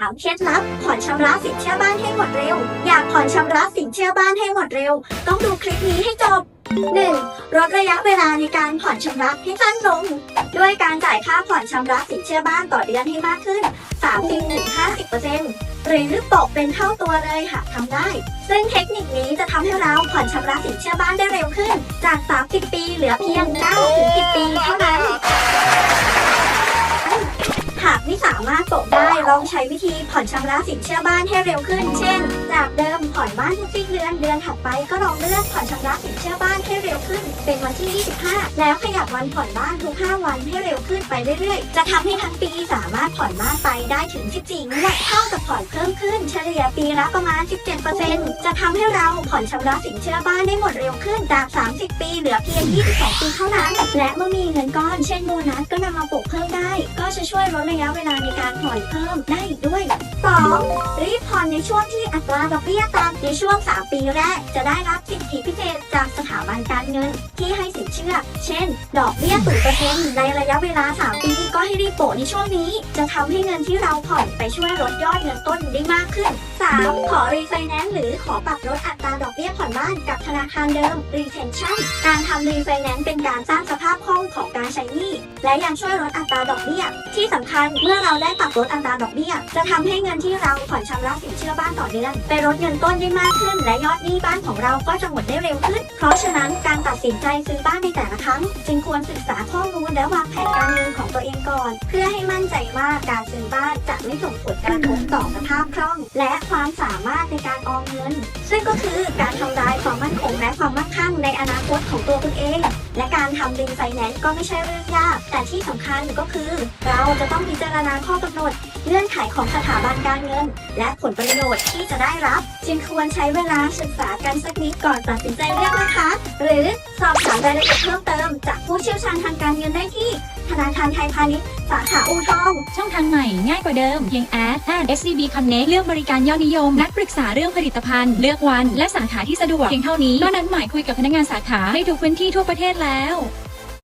3เคล็ดลับผ่อนชำระสินเชื่อบ้านให้หมดเร็ว อยากผ่อนชำระสินเชื่อบ้านให้หมดเร็ว ต้องดูคลิปนี้ให้จบ 1. ลดระยะเวลาในการผ่อนชำระให้สั้นลง ด้วยการจ่ายค่าผ่อนชำระสินเชื่อบ้านต่อเดือนให้มากขึ้น 30-50%หรือตกเป็นเท่าตัวเลยหากทำได้ ซึ่งเทคนิคนี้จะทำให้เราผ่อนชำระสินเชื่อบ้านได้เร็วขึ้น จาก 30 ปีเหลือเพียง 9-10 ปีเท่านั้น ลองใช้วิธีผ่อนชำระสินเชื่อบ้านให้เร็วขึ้น เช่น จากเดิมผ่อนบ้านทุกสิ้นเดือนเดือนถัดไปก็ลองเลื่อนผ่อนชำระสินเชื่อบ้านให้เร็วขึ้น เป็นวันที่ 25 แล้วขยับวันผ่อนบ้านทุก 5 วันให้เร็วขึ้นไปเรื่อยๆ จะทำให้ทั้งปีสามารถผ่อนบ้านไปได้ถึง 14งวดเท่ากับผ่อนเพิ่มขึ้นเฉลี่ยปีละประมาณ 17%จะทำให้เราผ่อนชำระสินเชื่อบ้านได้หมดเร็วขึ้นจาก 30 ปีเหลือเพียง 22 ปีเท่านั้นและเมื่อมีเงินก้อนเช่นโบนัสก็นำมาปลูกเพิ่มได้ ก็จะช่วยลดระยะเวลาในการผ่อนเพิ่มได้อีกด้วย 2. รีบผ่อนในช่วงที่อัตราดอกเบี้ยต่ำในช่วง 3 ปีแรก จะได้รับสิทธิพิเศษจากสถาบันการเงิน ที่ให้สินเชื่อ เช่น ดอกเบี้ยศูนย์เปอร์เซ็นต์ในระยะเวลา 3 ปีก็ให้รีบโปะในช่วงนี้ จะทำให้เงินที่เราผ่อนไปช่วยลดยอดเงินต้นได้มากขึ้น 3. ขอรีไฟแนนซ์หรือขอปรับลดอัตราดอกเบี้ยผ่อนบ้านกับธนาคารเดิม retention การทำรีไฟแนนซ์เป็นการสร้างสภาพคล่องของการใช้หนี้ และยังช่วยลดอัตราดอกเบี้ย ที่สำคัญเมื่อเราได้ปรับลดอัตราดอกเบี้ย จะทำให้เงินที่เราผ่อนชำระสินเชื่อบ้านต่อเดือนไปลดเงินต้นได้มากขึ้น และยอดหนี้บ้านของเราก็จะหมดได้เร็วขึ้น เพราะฉะนั้นการตัดสินใจซื้อบ้านในแต่ละครั้ง จึงควรศึกษาข้อมูลและวางแผนการเงินของตัวเองก่อน เพื่อให้มั่นใจว่าการซื้อบ้านจะไม่ส่งผลกระทบต่อสภาพคล่อง และความสามารถในการออมเงิน ซึ่งก็คือการทำลายความมั่นคงและความมั่งคั่งในอนาคตของตัวคุณเองและการทำรีไฟแนนซ์ก็ไม่ใช่เรื่องยาก แต่ที่สำคัญก็คือ เราจะต้องพิจารณาข้อกำหนดเงื่อนไขของสถาบันการเงิน และผลประโยชน์ที่จะได้รับ จึงควรใช้เวลาศึกษากันสักนิดก่อนตัดสินใจเลือกนะคะ หรือสอบถามรายละเอียดเพิ่มเติมจากผู้เชี่ยวชาญทางการเงินได้ที่ ธนาคารไทยพาณิชย์สาขาอู่ทอง ช่องทางใหม่ง่ายกว่าเดิม เพียงแอดแอด SCB Connect เลือกบริการยอดนิยม นัดปรึกษาเรื่องผลิตภัณฑ์ เลือกวัน และสาขาที่สะดวกเพียงเท่านี้นอกนั้นหมายคุยกับพนักงานสาขาให้ทุกพื้นที่ทั่วประเทศแล้ว